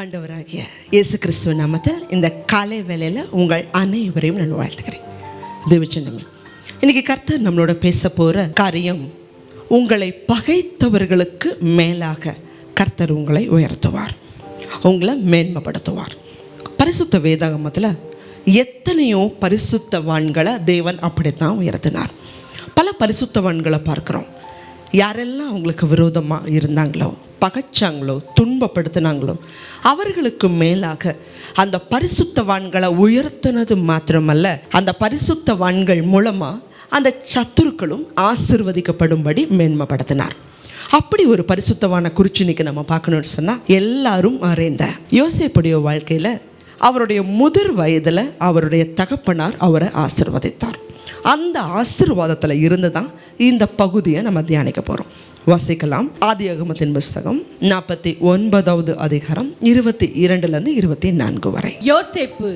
ஆண்டவராகிய இயேசு கிறிஸ்துவ நாமத்தில் இந்த காலை வேலையில் உங்கள் அனைவரையும் நான் வாழ்த்துக்கிறேன் தேவச்சனமே இன்னைக்கு கர்த்தர் நம்மளோட பேச போகிற காரியம் உங்களை பகைத்தவர்களுக்கு மேலாக கர்த்தர் உங்களை உயர்த்துவார். உங்களை மேன்மைப்படுத்துவார். பரிசுத்த வேதாகமத்தில் எத்தனையோ பரிசுத்தவான்களை தேவன் அப்படித்தான் உயர்த்தினார். பல பரிசுத்தவான்களை பார்க்குறோம். யாரெல்லாம் அவங்களுக்கு விரோதமாக இருந்தாங்களோ பகைச்சாங்களோ துன்பப்படுத்தினாங்களோ அவர்களுக்கு மேலாக அந்த பரிசுத்தவான்களை உயர்த்தினது மாத்திரமல்ல அந்த பரிசுத்தவான்கள் மூலமாக அந்த சத்துருக்களும் ஆசிர்வதிக்கப்படும்படி மேன்மைப்படுத்தினார். அப்படி ஒரு பரிசுத்தவான குறிச்சினிக்கு இன்னைக்கு நம்ம பார்க்கணும்னு சொன்னால் எல்லாரும் அறிந்த யோசேப்புடைய வாழ்க்கையில் அவருடைய முதிர் வயதில் அவருடைய தகப்பனார் அவரை ஆசிர்வதித்தார். அந்த ஆசிர்வாதத்தில் இருந்து தான் இந்த பகுதியை நம்ம தியானிக்க போகிறோம் வாசிக்கலாம். ஆதி அகமத்தின் புஸ்தகம் நாற்பத்தி ஒன்பதாவது அதிகாரம் இருபத்தி இரண்டுலேருந்து இருபத்தி நான்கு வரை. யோசேப்பு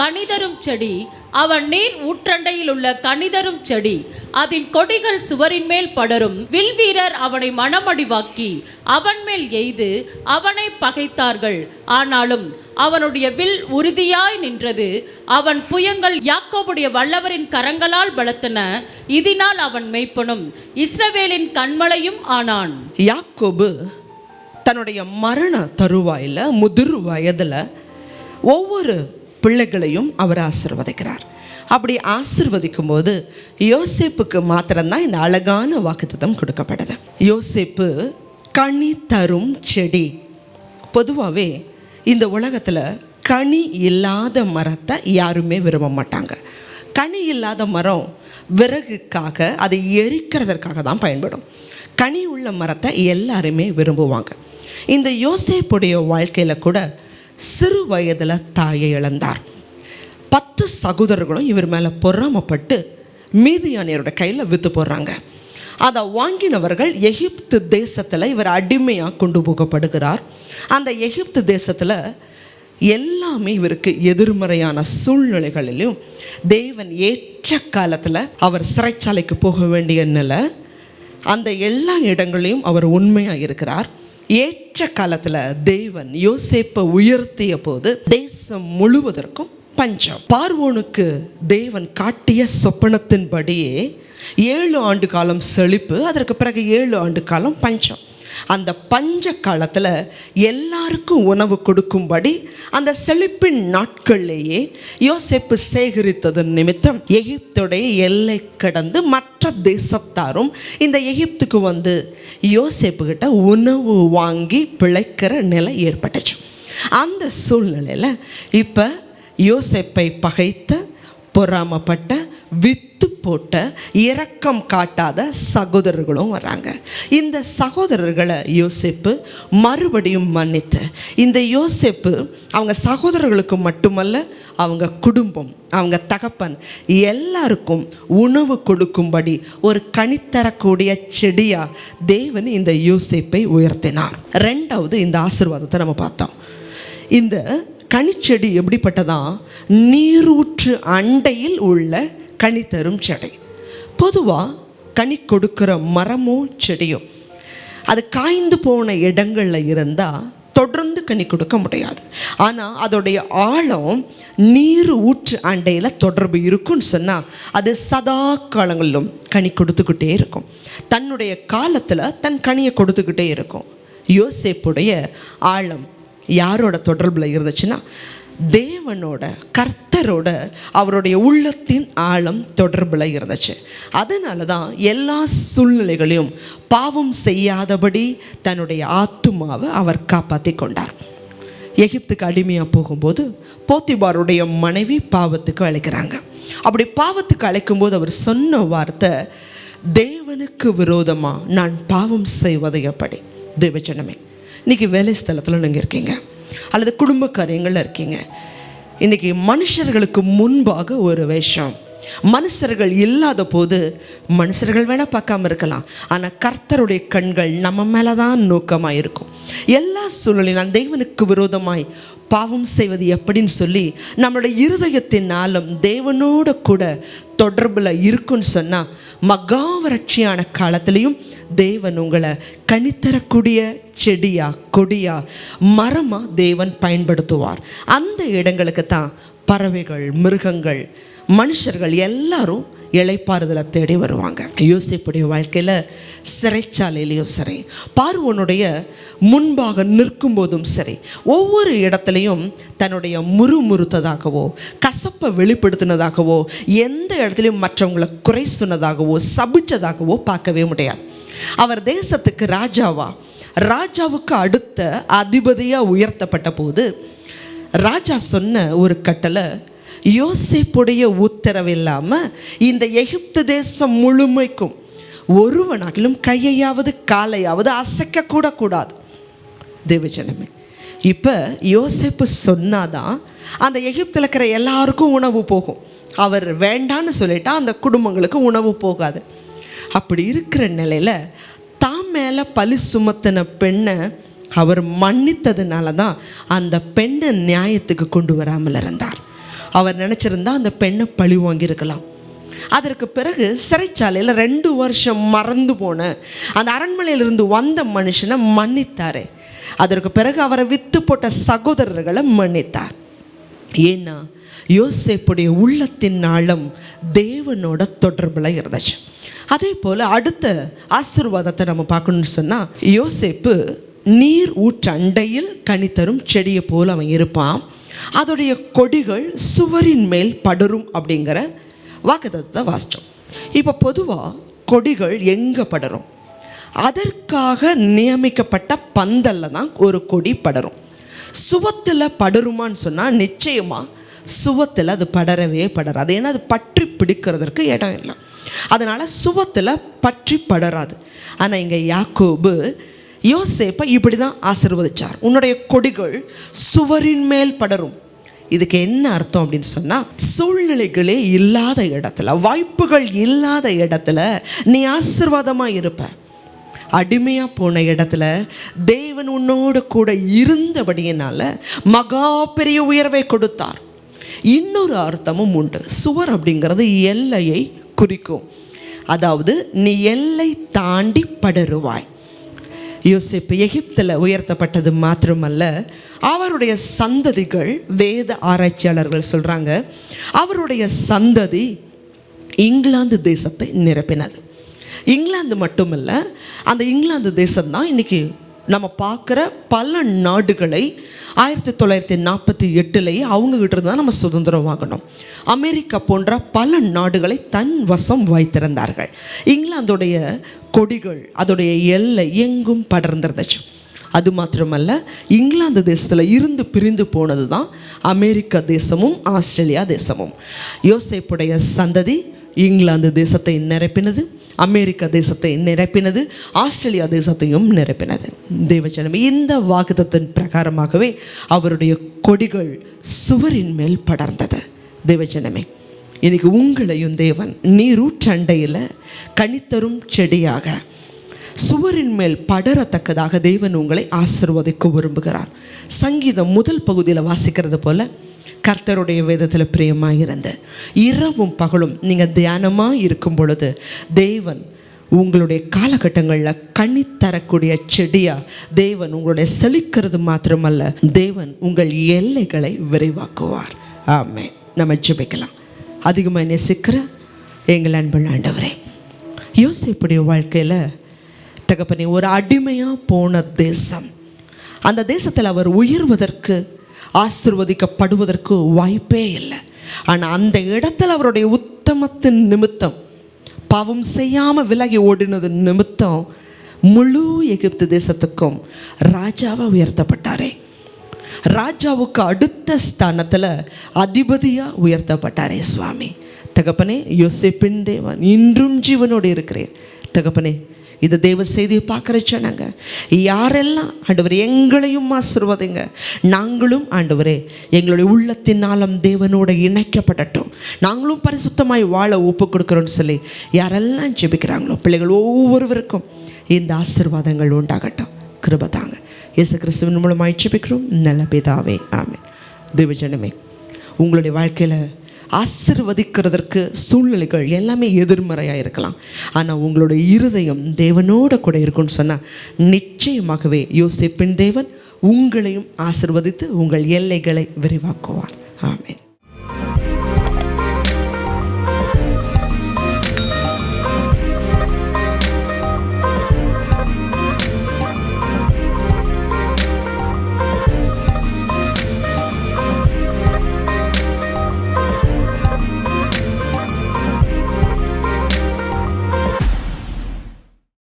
கணிதரும் செடி அவன் நீர் ஊற்றண்டையில் உள்ள கணிதரும் செடி அதன் கொடிகள் சுவரின் மேல் படரும். வில்வீரர் அவனை மனமடிவாக்கி அவன் மேல் எய்து அவனை பகைத்தார்கள். ஆனாலும் அவனுடைய வில் உறுதியாய் நின்றது. அவன் புயங்கள் யாக்கோபுடைய வல்லவரின் கரங்களால் பலத்தன. இதனால் அவன் மெய்ப்பனும் இஸ்ரவேலின் கண்மலையும் ஆனான். யாக்கோபு தன்னுடைய மரண தருவாயில் முதிர் வயதில் ஒவ்வொரு பிள்ளைகளையும் அவர் ஆசிர்வதிக்கிறார். அப்படி ஆசிர்வதிக்கும் போது யோசேப்புக்கு மாத்திரம்தான் இந்த அழகான வாக்குத்தம் கொடுக்கப்படுது யோசேப்பு கனி தரும் செடி. பொதுவாகவே இந்த உலகத்தில் கனி இல்லாத மரத்தை யாருமே விரும்ப மாட்டாங்க. கனி இல்லாத மரம் விறகுக்காக அதை எரிக்கிறதற்காக தான் பயன்படும். கனி உள்ள மரத்தை எல்லாருமே விரும்புவாங்க. இந்த யோசேப்புடைய வாழ்க்கையில் கூட சிறு வயதில் தாயை இழந்தார். பத்து சகோதரர்களும் இவர் மேலே பொறாமப்பட்டு மீதியானியரோட கையில் விற்று போடுறாங்க. அதை வாங்கினவர்கள் எகிப்து தேசத்தில் இவர் அடிமையாக கொண்டு போகப்படுகிறார். அந்த எகிப்து தேசத்தில் எல்லாமே இவருக்கு எதிர்மறையான சூழ்நிலைகளிலும் தேவன் ஏற்ற காலத்தில் அவர் சிறைச்சாலைக்கு போக வேண்டிய நிலை அந்த எல்லா இடங்களையும் அவர் உண்மையாக இருக்கிறார். ஏற்ற காலத்தில் தேவன் யோசேப்பை உயர்த்திய போது தேசம் முழுவதற்கும் பஞ்சம். பார்வோனுக்கு தேவன் காட்டிய சொப்பனத்தின்படியே ஏழு ஆண்டு காலம் செழிப்பு அதற்கு பிறகு ஏழு ஆண்டு காலம் பஞ்சம். அந்த பஞ்ச காலத்தில் எல்லாருக்கும் உணவு கொடுக்கும்படி அந்த செழிப்பின் நாட்கள்லேயே யோசிப்பு சேகரித்ததன் நிமித்தம் எகிப்துடைய எல்லை கடந்து மற்ற தேசத்தாரும் இந்த எகிப்துக்கு வந்து யோசிப்புக்கிட்ட உணவு வாங்கி பிழைக்கிற நிலை ஏற்பட்டுச்சு. அந்த சூழ்நிலையில் இப்போ யோசிப்பை பகைத்த பொறாமப்பட்ட வித்து போட்ட இரக்கம் காட்டாத சகோதரர்களும் வராங்க இந்த சகோதரர்களை யோசிப்பு மறுபடியும் மன்னித்து. இந்த யோசேப்பு அவங்க சகோதரர்களுக்கு மட்டுமல்ல அவங்க குடும்பம் அவங்க தகப்பன் எல்லாருக்கும் உணவு கொடுக்கும்படி ஒரு கனித்தரக்கூடிய செடியாக தேவன் இந்த யோசிப்பை உயர்த்தினார். ரெண்டாவது இந்த ஆசீர்வாதத்தை நம்ம பார்த்தோம். இந்த கனிச்செடி எப்படிப்பட்டதான் நீரூற்று அண்டையில் உள்ள கனி தரும் செடி. பொதுவாக கனி கொடுக்கிற மரமோ செடியோ அது காய்ந்து போன இடங்களில் இருந்தால் தொடர்ந்து கனி கொடுக்க முடியாது. ஆனால் அதோடைய ஆழம் நீர் ஊற்று அண்டையில் தொடர்பு இருக்குன்னு சொன்னால் அது சதா காலங்களிலும் கனி கொடுத்துக்கிட்டே இருக்கும். தன்னுடைய காலத்தில் தன் கனியை கொடுத்துக்கிட்டே இருக்கும். யோசேப்புடைய ஆழம் யாரோட தொடர்பில் இருந்துச்சுன்னா தேவனோட கர்த்தரோட அவருடைய உள்ளத்தின் ஆழம் தொடர்பில் இருந்துச்சு. அதனால தான் எல்லா சூழ்நிலைகளையும் பாவம் செய்யாதபடி தன்னுடைய ஆத்துமாவை அவர் காப்பாற்றி கொண்டார். எகிப்துக்கு அடிமையாக போகும்போது போத்திபாருடைய மனைவி பாவத்துக்கு அழைக்கிறாங்க. அப்படி பாவத்துக்கு அழைக்கும்போது அவர் சொன்ன வார்த்தை தேவனுக்கு விரோதமாக நான் பாவம் செய்வதை எப்படி? தேவச்சனமே இன்றைக்கி வேலை ஸ்தலத்தில் நீங்கள் இருக்கீங்க. அல்லது குடும்ப காரியங்களில் இருக்கீங்க. இன்றைக்கி மனுஷர்களுக்கு முன்பாக ஒரு வேஷம். மனுஷர்கள் இல்லாத போது மனுஷர்கள் வேணால் பார்க்காம இருக்கலாம். ஆனால் கர்த்தருடைய கண்கள் நம்ம மேலே தான் நோக்கமாக இருக்கும் எல்லா சூழலையும் நான் விரோதமாய் பாவம் செய்வது எப்படின்னு சொல்லி நம்மளுடைய இருதயத்தினாலும் தேவனோட கூட தொடர்பில் இருக்குன்னு சொன்னால் மகா வறட்சியான காலத்திலையும் தேவன் உங்களை கனித்தரக்கூடிய செடியா கொடியா மரமாக தேவன் பயன்படுத்துவார். அந்த இடங்களுக்கு தான் பறவைகள் மிருகங்கள் மனுஷர்கள் எல்லாரும் இழைப்பாறுதலை தேடி வருவாங்க. யோசிப்புடைய வாழ்க்கையில் சிறைச்சாலையிலையும் சரி பார்வனுடைய முன்பாக நிற்கும் போதும் சரி ஒவ்வொரு இடத்துலையும் தன்னுடைய முறுமுறுத்ததாகவோ கசப்பை வெளிப்படுத்தினதாகவோ எந்த இடத்துலையும் மற்றவங்களை குறை சொன்னதாகவோ சபிச்சதாகவோ பார்க்கவே முடியாது. அவர் தேசத்துக்கு ராஜாவா ராஜாவுக்கு அடுத்த அதிபதியாக உயர்த்தப்பட்ட போது ராஜா சொன்ன ஒரு கட்டளை யோசேப்புடைய உத்தரவு இல்லாமல் இந்த எகிப்து தேசம் முழுமைக்கும் ஒருவனாகிலும் கையையாவது காலையாவது அசைக்க கூட கூடாது. தேவஜனமே இப்போ யோசேப்பு சொன்னாதான் அந்த எகிப்தில் இருக்கிற எல்லாருக்கும் உணவு போகும். அவர் வேண்டான்னு சொல்லிட்டா அந்த குடும்பங்களுக்கு உணவு போகாது. அப்படி இருக்கிற நிலையில் தான் மேலே பழி சுமத்தின பெண்ணை அவர் மன்னித்ததுனால தான் அந்த பெண்ணை நியாயத்துக்கு கொண்டு வராமல் இருந்தார் அவர் நினச்சிருந்தா அந்த பெண்ணை பழி வாங்கியிருக்கலாம். அதற்கு பிறகு சிறைச்சாலையில் ரெண்டு வருஷம் மறந்து போன அந்த அரண்மனையிலிருந்து வந்த மனுஷனை மன்னித்தாரே. அதற்கு பிறகு அவரை வித்து போட்ட சகோதரர்களை மன்னித்தார். ஏன்னா யோசேப்புடைய உள்ளத்தின் ஆழம் தேவனோட தொடர்பில் இருந்துச்சு. அதே போல் அடுத்த ஆசீர்வாதத்தை நம்ம பார்க்கணும்னு சொன்னால் யோசேப்பு நீர் ஊற்றண்டையில் கனித்தரும் செடியை போல் அவன் இருப்பான். அதோடைய கொடிகள் சுவரின் மேல் படரும் அப்படிங்கிற வாக்குதத்தை வாசித்தோம் இப்போ பொதுவாக கொடிகள் எங்கே படரும்? அதற்காக நியமிக்கப்பட்ட பந்தல்ல தான் ஒரு கொடி படரும். சுவத்தில் படருமான்னு சொன்னால் நிச்சயமாக சுவத்தில் அது படரவே படராது. ஏன்னா அது பற்றி பிடிக்கிறதற்கு இடம் இல்லை. அதனால் சுவத்தில் பற்றி படராது. ஆனால் இங்கே யாக்கோபு யோசேப்பை இப்படி தான் ஆசிர்வதிச்சார். உன்னுடைய கொடிகள் சுவரின் மேல் படரும். இதுக்கு என்ன அர்த்தம் அப்படின்னு சொன்னால் சூழ்நிலைகளே இல்லாத இடத்துல வாய்ப்புகள் இல்லாத இடத்துல நீ ஆசீர்வாதமாக இருப்ப. அடிமையாக போன இடத்துல தேவன் உன்னோடு கூட இருந்தபடியினால மகா பெரிய உயர்வை கொடுத்தார். இன்னொரு அர்த்தமும் உண்டு. சுவர் அப்படிங்கிறது எல்லையை குறிக்கும். அதாவது நீ எல்லை தாண்டி படருவாய். யோசிப்பு எகிப்தில் உயர்த்தப்பட்டது மாத்திரமல்ல. அவருடைய சந்ததிகள் வேத ஆராய்ச்சியாளர்கள் சொல்கிறாங்க அவருடைய சந்ததி இங்கிலாந்து தேசத்தை நிரப்பினது. இங்கிலாந்து மட்டுமல்ல அந்த இங்கிலாந்து தேசம்தான் இன்றைக்கி நம்ம பார்க்குற பல நாடுகளை ஆயிரத்தி தொள்ளாயிரத்தி நாற்பத்தி எட்டுலேயே அவங்ககிட்ட இருந்து தான் நம்ம சுதந்திரம் வாங்கணும் அமெரிக்கா போன்ற பல நாடுகளை தன் வசம் வைத்திருந்தார்கள் இங்கிலாந்துடைய கொடிகள் அதோடைய எல்லை எங்கும் படர்ந்திருந்துச்சு. அது மாத்திரமல்ல இங்கிலாந்து தேசத்தில் இருந்து பிரிந்து போனது தான் அமெரிக்க தேசமும் ஆஸ்திரேலியா தேசமும். யோசேப்புடைய சந்ததி இங்கிலாந்து தேசத்தை நிரப்பினது அமெரிக்க தேசத்தை நிரப்பினது ஆஸ்திரேலியா தேசத்தையும் நிரப்பினது. தேவச்சனம் இந்த வாக்குத்தத்தின் பிரகாரமாகவே அவருடைய கொடிகள் சுவரின் மேல் படர்ந்தது. தேவச்சனமே இன்னைக்கு உங்களையும் தேவன் நீரூற்றண்டையில் கனித்தரும் செடியாக சுவரின் மேல் படரத்தக்கதாக தேவன் உங்களை ஆசிர்வதிக்க விரும்புகிறார். சங்கீதம் முதல் பகுதியில் வாசிக்கிறது போல் கர்த்தருடைய வேதத்தில் பிரியமாக இருந்து இரவும் பகலும் நீங்கள் தியானமாக இருக்கும் பொழுது தேவன் உங்களுடைய காலகட்டங்களில் கண்ணி தரக்கூடிய செடியாக தேவன் உங்களுடைய செழிக்கிறது மாத்திரமல்ல தேவன் உங்கள் எல்லைகளை விரைவாக்குவார். ஆமே நம்ம ஜெபிக்கலாம். அதிகமாக நேசிக்கிற எங்கள் அன்புள்ள ஆண்டவரே யோசிப்புடைய வாழ்க்கையில் தகப்பனே ஒரு அடிமையாக போன தேசம் அந்த தேசத்தில் அவர் உயர்வதற்கு ஆசிர்வதிக்கப்படுவதற்கு வாய்ப்பே இல்லை. ஆனால் அந்த இடத்துல அவருடைய உத்தமத்தின் நிமித்தம் பாவம் செய்யாமல் விலகி ஓடினது நிமித்தம் முழு எகிப்து தேசத்துக்கும் ராஜாவாக உயர்த்தப்பட்டாரே. ராஜாவுக்கு அடுத்த ஸ்தானத்தில் அதிபதியாக உயர்த்தப்பட்டாரே சுவாமி. தகப்பனே யோசிப்பின் தேவன் இன்றும் ஜீவனோடு இருக்கிறேன். தகப்பனே இந்த தெய்வ செய்தியை பார்க்குற ஜனங்க யாரெல்லாம் ஆண்டவர் எங்களையும் ஆசிர்வதிங்க நாங்களும் ஆண்டவரே எங்களுடைய உள்ளத்தினாலும் தேவனோட இணைக்கப்படட்டும். நாங்களும் பரிசுத்தமாய் வாழ ஒப்பு கொடுக்குறோன்னு சொல்லி யாரெல்லாம் ஜெபிக்கிறாங்களோ பிள்ளைகள் ஒவ்வொருவருக்கும் இந்த ஆசிர்வாதங்கள் உண்டாகட்டும். கிருபதாங்க. இயேசு கிறிஸ்துவின் மூலமாக ஜெபிக்கிறோம். நல்ல பிதாவே ஆமென். தேவஜனமே உங்களுடைய வாழ்க்கையில் ஆசிர்வதிக்கிறதற்கு சூழ்நிலைகள் எல்லாமே எதிர்மறையாக இருக்கலாம். ஆனால் உங்களோட இருதயம் தேவனோட கூட இருக்கும்னு சொன்னால் நிச்சயமாகவே யோசிப்பின் தேவன் உங்களையும் ஆசிர்வதித்து உங்கள் எல்லைகளை விரிவாக்குவார். ஆமேன்.